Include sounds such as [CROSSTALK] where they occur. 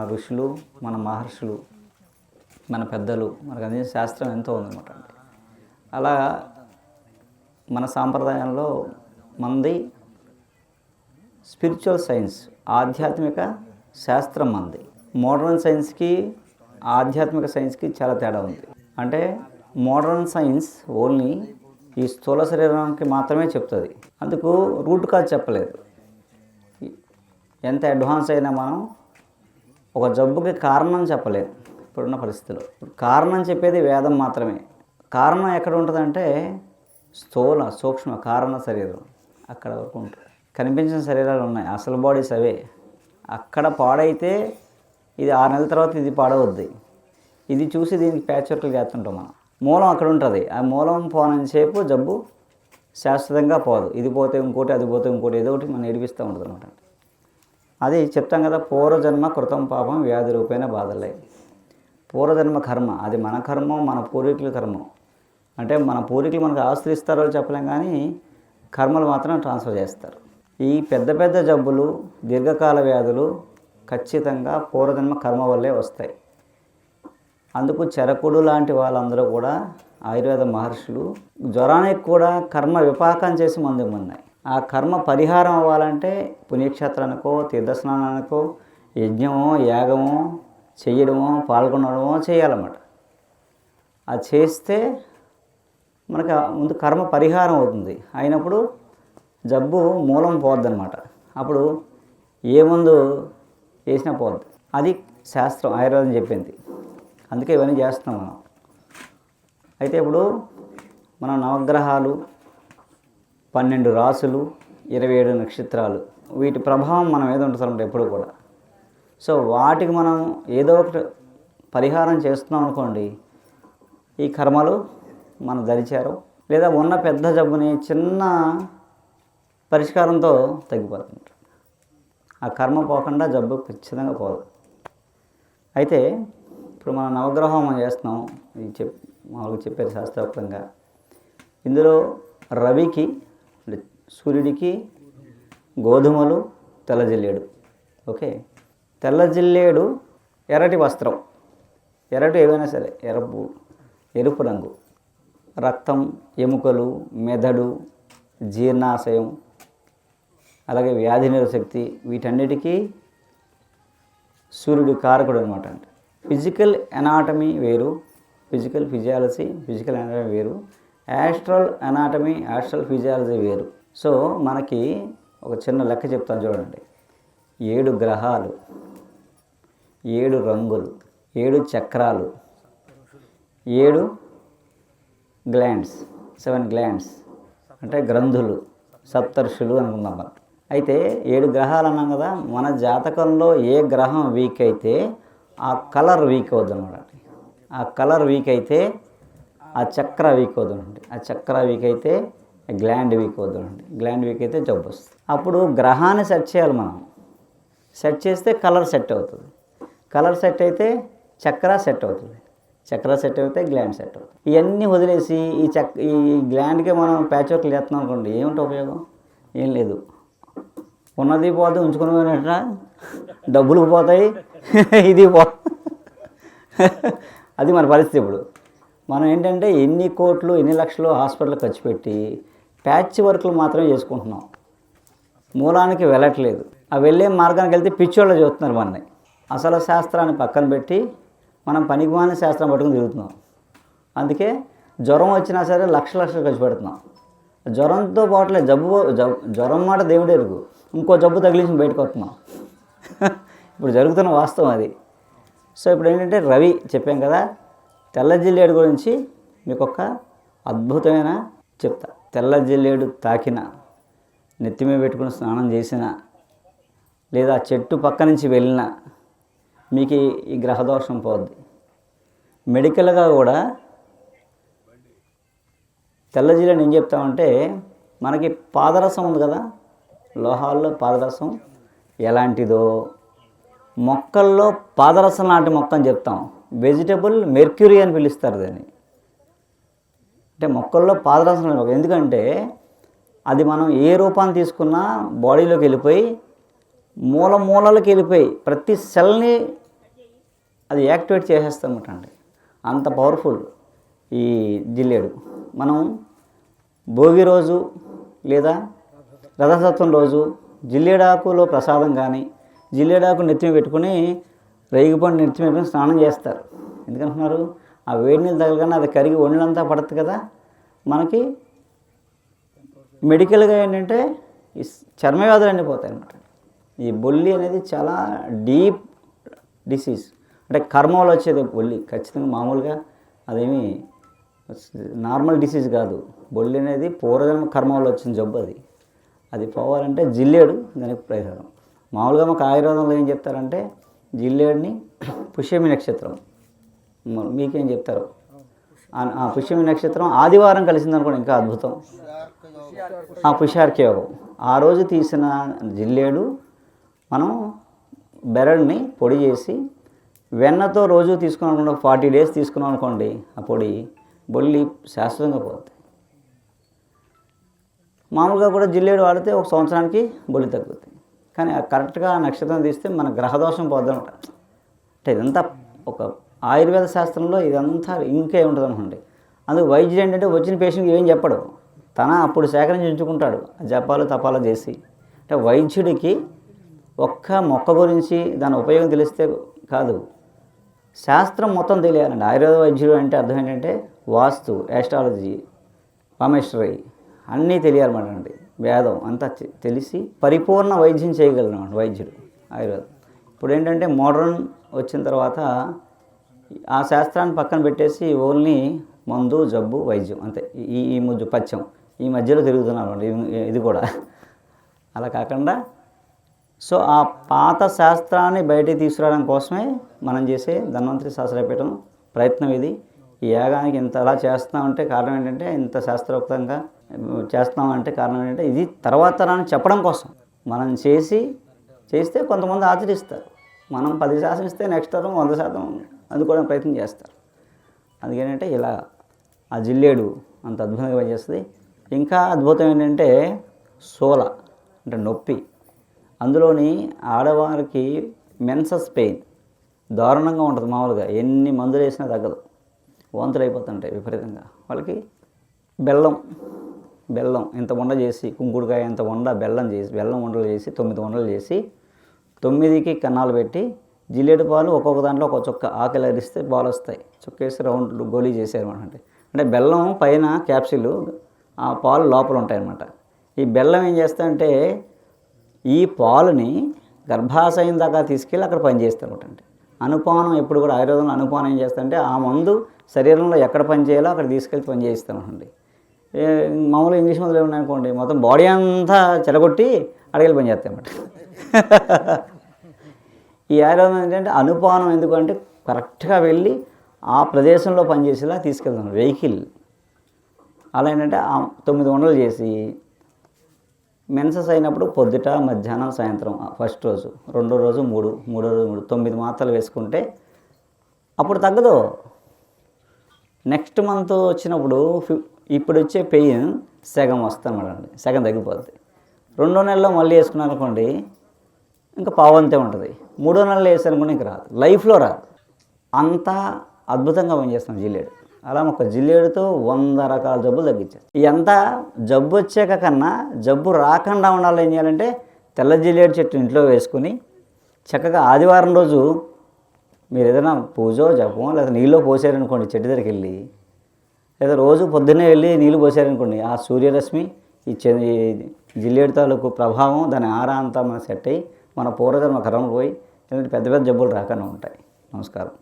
మన ఋషులు మన మహర్షులు మన పెద్దలు మనకు అందించిన శాస్త్రం ఎంతో ఉందన్నమాట అలా మన సాంప్రదాయంలో మంది స్పిరిచువల్ సైన్స్ ఆధ్యాత్మిక శాస్త్రం మంది. మోడర్న్ సైన్స్కి ఆధ్యాత్మిక సైన్స్కి చాలా తేడా ఉంది. అంటే మోడర్న్ సైన్స్ ఓన్లీ ఈ స్థూల శరీరానికి మాత్రమే చెప్తుంది. అందుకు రూట్ కాజ్ చెప్పలేదు. ఎంత అడ్వాన్స్ అయినా మనం ఒక జబ్బుకి కారణం చెప్పలేదు ఇప్పుడున్న పరిస్థితిలో. కారణం చెప్పేది వేదం మాత్రమే. కారణం ఎక్కడ ఉంటుందంటే స్థూల సూక్ష్మ కారణ శరీరం అక్కడ వరకు ఉంటుంది. కనిపించిన శరీరాలు ఉన్నాయి. అసలు బాడీస్ అవే. అక్కడ పాడైతే ఇది ఆరు నెలల తర్వాత ఇది పాడవద్ది. ఇది చూసి దీనికి ప్యాచ్ వర్క్లు చేస్తుంటాం మనం. మూలం అక్కడ ఉంటుంది. ఆ మూలం పోనంతసేపు జబ్బు శాశ్వతంగా పోదు. ఇది పోతే ఇంకోటి అది పోతే ఇంకోటి ఏదో ఒకటి మనం ఏడిపిస్తూ ఉంటుంది అనమాట అది చెప్తాం కదా పూర్వజన్మ కృతం పాపం వ్యాధి రూపేణ బాధలే. పూర్వజన్మ కర్మ అది మన కర్మం మన పూర్వీకుల కర్మం. అంటే మన పూర్వీకులు మనకు ఆస్తులు ఇస్తారో చెప్పలేం కానీ కర్మలు మాత్రం ట్రాన్స్ఫర్ చేస్తారు. ఈ పెద్ద పెద్ద జబ్బులు దీర్ఘకాల వ్యాధులు ఖచ్చితంగా పూర్వజన్మ కర్మ వల్లే వస్తాయి. అందుకు చెరకుడు లాంటి వాళ్ళందరూ కూడా ఆయుర్వేద మహర్షులు జ్వరానికి కూడా కర్మ విపాకం చేసి మందు ఉన్నాయి ఆ కర్మ పరిహారం అవ్వాలంటే పుణ్యక్షేత్రానికో తీర్థస్నానానికో యజ్ఞమో యాగమో చేయడమో పాల్గొనడమో చేయాలన్నమాట. అది చేస్తే మనకు ముందు కర్మ పరిహారం అవుతుంది. అయినప్పుడు జబ్బు మూలం పోద్దనమాట అప్పుడు ఏ మందు వేసినా పోద్ది. అది శాస్త్రం ఆయుర్వేదం చెప్పింది. అందుకే ఇవన్నీ చేస్తున్నాం మనం. అయితే ఇప్పుడు మన నవగ్రహాలు పన్నెండు రాసులు ఇరవై ఏడు నక్షత్రాలు. వీటి ప్రభావం మన మీద ఉంటుందంటే ఎప్పుడు కూడా. సో వాటికి మనం ఏదో ఒకటి పరిహారం చేస్తున్నాం అనుకోండి ఈ కర్మలు మన దరిచారు. లేదా ఉన్న పెద్ద జబ్బుని చిన్న పరిష్కారంతో తగ్గిపోతుంది. ఆ కర్మ పోకుండా జబ్బు ఖచ్చితంగా పోదు. అయితే ఇప్పుడు మనం నవగ్రహం మనం చేస్తున్నాం ఇది చెప్ మామూలుగా చెప్పారు శాస్త్రోక్తంగా. ఇందులో రవికి అంటే సూర్యుడికి గోధుమలు తెల్లజిల్లేడు ఓకే? తెల్లజిల్లేడు ఎర్రటి వస్త్రం. ఎర్రటి ఏవైనా సరే ఎరుపు ఎరుపు రంగు. రక్తం ఎముకలు మెదడు జీర్ణాశయం అలాగే వ్యాధి నిరశక్తి వీటన్నిటికీ సూర్యుడు కారకుడు అనమాట అంటే. ఫిజికల్ ఎనాటమీ వేరు ఫిజికల్ ఫిజియాలజీ ఫిజికల్ ఎనాటమీ వేరు. యాస్ట్రల్ అనాటమీ యాస్ట్రల్ ఫిజియాలజీ వేరు. సో మనకి ఒక చిన్న లెక్క చెప్తాను చూడండి. ఏడు గ్రహాలు ఏడు రంగులు ఏడు చక్రాలు ఏడు గ్లాండ్స్ సెవెన్ గ్లాండ్స్ అంటే గ్రంథులు సప్తర్షులు అనుకుందాం మనం. అయితే ఏడు గ్రహాలు అన్నాం కదా మన జాతకంలో ఏ గ్రహం వీక్ అయితే ఆ కలర్ వీక్ అవుతుంది అనమాట ఆ కలర్ వీక్ అయితే ఆ చక్ర వీక్ అవుతుందండి. ఆ చక్ర వీక్ అయితే గ్లాండ్ వీక్ అవుతుందండి. గ్లాండ్ వీక్ అయితే జబ్బు వస్తుంది. అప్పుడు గ్రహాన్ని సెట్ చేయాలి మనం. సెట్ చేస్తే కలర్ సెట్ అవుతుంది. కలర్ సెట్ అయితే చక్ర సెట్ అవుతుంది. చక్ర సెట్ అయితే గ్లాండ్ సెట్ అవుతుంది. ఇవన్నీ వదిలేసి ఈ చక్ ఈ గ్లాండ్కే మనం ప్యాచ్ వర్క్లు చేస్తున్నాం అనుకోండి ఏమిటి ఉపయోగం? ఏం లేదు. ఉన్నది పోతే ఉంచుకుని పోయినట్ట డబ్బులు పోతాయి. [LAUGHS] ఇది పో [LAUGHS] అది మన పరిస్థితి ఇప్పుడు. మనం ఏంటంటే ఎన్ని కోట్లు ఎన్ని లక్షలు హాస్పిటల్ ఖర్చు పెట్టి ప్యాచ్ వర్క్లు మాత్రమే చేసుకుంటున్నాం. మూలానికి వెళ్ళట్లేదు. ఆ వెళ్ళే మార్గానికి వెళ్తే పిచ్చోళ్ళు చూస్తున్నారు మనని. అసలు శాస్త్రాన్ని పక్కన పెట్టి మనం పనికిమాలిన శాస్త్రం పట్టుకుని తిరుగుతున్నాం. అందుకే జ్వరం వచ్చినా సరే లక్ష లక్షలు ఖర్చు పెడుతున్నాం. జ్వరంతో పాటులే జబ్బు జ్వరం మాట దేవుడు ఎరుగు. ఇంకో జబ్బు తగిలించి బయటకు వస్తున్నాం. [LAUGHS] ఇప్పుడు జరుగుతున్న వాస్తవం అది. సో ఇప్పుడు ఏంటంటే రవి చెప్పాం కదా తెల్ల జిల్లేడు గురించి మీకు ఒక అద్భుతమైన చెప్తా. తెల్ల జిల్లేడు తాకిన నెత్తి మీద పెట్టుకుని స్నానం చేసిన లేదా చెట్టు పక్క నుంచి వెళ్ళిన మీకు ఈ- గ్రహదోషం పోద్ది. మెడికల్గా కూడా తెల్ల జిల్లేడు ఏం చెప్తామంటే మనకి పాదరసం ఉంది కదా లోహాల్లో పాదరసం ఎలాంటిదో మొక్కల్లో పాదరసం లాంటి మొక్క అని చెప్తాం. వెజిటబుల్ మెర్క్యూరీ అని పిలుస్తారు దాన్ని. అంటే మొక్కల్లో పాదరసం ఎందుకంటే అది మనం ఏ రూపాన్ని తీసుకున్నా బాడీలోకి వెళ్ళిపోయి మూల మూలలకు వెళ్ళిపోయి ప్రతి సెల్ని అది యాక్టివేట్ చేసేస్తామటండి అంత పవర్ఫుల్ ఈ జిల్లేడు. మనం భోగి రోజు లేదా రథసత్వం రోజు జిల్లేడాకులో ప్రసాదం కానీ జిల్లేడాకు నెత్తిమి పెట్టుకుని రేగిపండు నెత్తిమి పెట్టుకుని స్నానం చేస్తారు. ఎందుకంటున్నారు? ఆ వేడి నీళ్ళు తగలగానే అది కరిగి ఒళ్ళంతా పడుతుంది కదా? మనకి మెడికల్గా ఏంటంటే ఈ చర్మ వ్యాధులు అన్నీ పోతాయి అన్నమాట. ఈ బొల్లి అనేది చాలా డీప్ డిసీజ్. అంటే కర్మలో వచ్చేది బొల్లి. ఖచ్చితంగా మామూలుగా అదేమి నార్మల్ డిసీజ్ కాదు. బొల్లి అనేది పూర్వజన్మ కర్మలో వచ్చిన జబ్బు అది. అది పోవాలంటే జిల్లేడు దానికి ప్రయోజనం. మామూలుగా మాకు ఆయుర్వేదంలో ఏం చెప్తారంటే జిల్లేడిని పుష్యమి నక్షత్రం. మీకేం చెప్తారు? ఆ- పుష్యమి నక్షత్రం ఆదివారం కలిసిందనుకోండి ఇంకా అద్భుతం. ఆ పుషార్కయోగం ఆ రోజు తీసిన జిల్లేడు మనం బెరడ్ని పొడి చేసి వెన్నతో రోజు తీసుకున్నాం అనుకోండి ఫార్టీ డేస్ తీసుకున్నాం అనుకోండి ఆ పొడి బొల్లి శాశ్వతంగా పోతుంది మామూలుగా కూడా జిల్లేడు వాడితే ఒక సంవత్సరానికి బొల్లి తగ్గుతుంది కానీ కరెక్ట్గా ఆ నక్షత్రం తీస్తే మన గ్రహదోషం పోద్దాం అంటే ఇదంతా ఒక ఆయుర్వేద శాస్త్రంలో ఇదంతా ఇంకే ఉంటుంది అనుకోండి. అందుకు వైద్యుడు ఏంటంటే వచ్చిన పేషెంట్కి ఏం చెప్పడు. తన అప్పుడు సేకరించి ఉంచుకుంటాడు. జపాలు తపాలు చేసి. అంటే వైద్యుడికి ఒక్క మొక్క గురించి దాని ఉపయోగం తెలిస్తే కాదు. శాస్త్రం మొత్తం తెలియాలండి. ఆయుర్వేద వైద్యుడు అంటే అర్థం ఏంటంటే వాస్తు యాస్ట్రాలజీ పామెస్ట్రీ అన్నీ తెలియాలన్నమాట అండి. వేదం అంతా తె- తెలిసి పరిపూర్ణ వైద్యం చేయగలను వైద్యుడు ఆయుర్వేదం. ఇప్పుడు ఏంటంటే మోడర్న్ వచ్చిన తర్వాత ఆ శాస్త్రాన్ని పక్కన పెట్టేసి ఓన్లీ మందు జబ్బు వైద్యం అంతే. ఈ ఈ ముద్దు పచ్చం ఈ మధ్యలో తిరుగుతున్నారు ఇది- ఇది కూడా. అలా కాకుండా సో ఆ పాత శాస్త్రాన్ని బయటికి తీసుకురావడం కోసమే మనం చేసే ధన్వంతరి శాస్త్రపీఠం ప్రయత్నం ఇది. ఈ యాగానికి ఇంత అలా చేస్తున్నామంటే కారణం ఏంటంటే ఇంత శాస్త్రోక్తంగా చేస్తామంటే కారణం ఏంటంటే ఇది తర్వాత తరాన్ని చెప్పడం కోసం. మనం చేసి చేస్తే కొంతమంది ఆచరిస్తారు. మనం పది శాతం ఇస్తే నెక్స్ట్ తరం వంద శాతం అందుకోవడం ప్రయత్నం చేస్తారు. అందుకేంటంటే ఇలా ఆ జిల్లేడు అంత అద్భుతంగా పనిచేస్తుంది. ఇంకా అద్భుతం ఏంటంటే సోల అంటే నొప్పి. అందులోని ఆడవారికి మెన్సస్ పెయిన్ దారుణంగా ఉంటుంది మామూలుగా. ఎన్ని మందులు వేసినా తగ్గదు. వాంతులు అయిపోతుంటాయి విపరీతంగా. వాళ్ళకి బెల్లం బెల్లం ఇంత వండ చేసి కుంకుడుకాయ ఇంత వండ బెల్లం చేసి బెల్లం వండలు చేసి తొమ్మిది వండలు చేసి తొమ్మిదికి కన్నాలు పెట్టి జిల్లేడు పాలు ఒక్కొక్క దాంట్లో ఒక చుక్క ఆకలి అరిస్తే పాలు వస్తాయి. చుక్క వేసి రౌండ్ గోళీ చేసారు అంటే అంటే బెల్లం పైన క్యాప్సిల్ ఆ పాలు లోపల ఉంటాయన్నమాట. ఈ బెల్లం ఏం చేస్తాయంటే ఈ పాలుని గర్భాశయం దాకా తీసుకెళ్ళి అక్కడ పనిచేస్తారు అంటే అనుపానం ఎప్పుడు కూడా ఆయుర్వేదంలో అనుపానం ఏం చేస్తారంటే ఆ మందు శరీరంలో ఎక్కడ పని చేయాలో అక్కడ తీసుకెళ్ళి పనిచేస్తామనండి మామూలు ఇంగ్లీష్ మందులు ఏమన్నా అనుకోండి మొత్తం బాడీ అంతా చెడగొట్టి అడగలి పని చేస్తాయన్నమాట ఈ ఆయుర్వేదం ఏంటంటే అనుపానం ఎందుకంటే కరెక్ట్గా వెళ్ళి ఆ ప్రదేశంలో పనిచేసేలా తీసుకెళ్తాం. వెహికల్ అలా ఏంటంటే తొమ్మిది వందలు చేసి మెన్సెస్ అయినప్పుడు పొద్దుట మధ్యాహ్నం సాయంత్రం ఫస్ట్ రోజు రెండో రోజు మూడు మూడో రోజు మూడు తొమ్మిది మాత్రలు వేసుకుంటే అప్పుడు తగ్గదు. నెక్స్ట్ మంత్ వచ్చినప్పుడు ఫిఫ్ ఇప్పుడు వచ్చే పెయిన్ సగం వస్తామండి సగం తగ్గిపోతుంది రెండో నెలలో మళ్ళీ వేసుకున్నారు అనుకోండి ఇంకా పావంతే ఉంటుంది. మూడో నెలలో వేసానుకోండి ఇంకా రాదు. లైఫ్లో రాదు. అంతా అద్భుతంగా పనిచేస్తాం జిల్లేడు. అలా ఒక జిల్లేడుతో వంద రకాల జబ్బులు తగ్గించారు. ఇదంతా జబ్బు వచ్చాక కన్నా జబ్బు రాకుండా ఉండాలి ఏం చేయాలంటే తెల్ల జిల్లేడు చెట్టు ఇంట్లో వేసుకుని చక్కగా ఆదివారం రోజు మీరు ఏదైనా పూజో జపమో లేదా నీళ్ళు పోసారనుకోండి చెట్టు దగ్గరికి వెళ్ళి లేదా రోజు పొద్దున్నే వెళ్ళి నీళ్ళు పోసారనుకోండి ఆ సూర్యరశ్మి ఈ జిల్లేడు తాలూకు ప్రభావం దాని ఆరా అంతా మన సెట్ అయ్యి మన పూర్వజన్మ కర్మలు పోయి ఇలాంటి పెద్ద పెద్ద జబ్బులు రాకుండా ఉంటాయి. నమస్కారం.